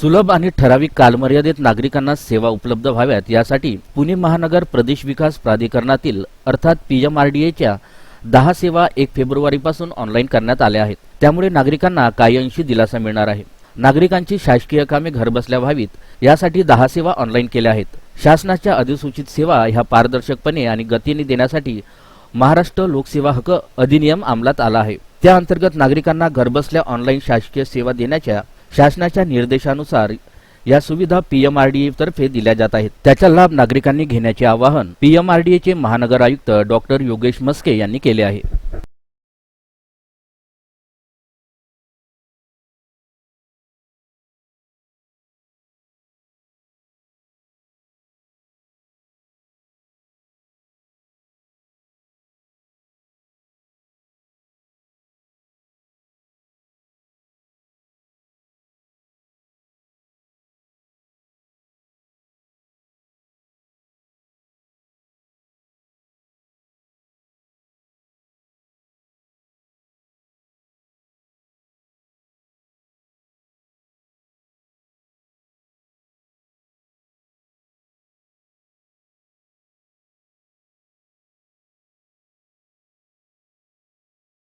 सुलभ आणि ठराविक कालमर्यादेत नागरिकांना सेवा उपलब्ध व्हाव्यात यासाठी पुणे महानगर प्रदेश विकास प्राधिकरणातील अर्थात पीएमआरडीएच्या दहा सेवा एक फेब्रुवारीपासून ऑनलाईन करण्यात आल्या आहेत. त्यामुळे नागरिकांना काही दिलासा मिळणार आहे. नागरिकांची शासकीय कामे घरबसल्या व्हावीत यासाठी दहा सेवा ऑनलाईन केल्या आहेत. शासनाच्या अधिसूचित सेवा ह्या पारदर्शकपणे आणि गतीने देण्यासाठी महाराष्ट्र लोकसेवा हक्क अधिनियम अंमलात आला आहे. त्या अंतर्गत नागरिकांना घरबसल्या ऑनलाईन शासकीय सेवा देण्याच्या शासनाच्या निर्देशानुसार या सुविधा पीएमआरडीए तर्फे दिल्या जात आहेत. त्याचा लाभ नागरिकांनी घेण्याचे आवाहन पीएमआरडीए चे महानगर आयुक्त डॉक्टर योगेश मस्के यांनी केले आहे.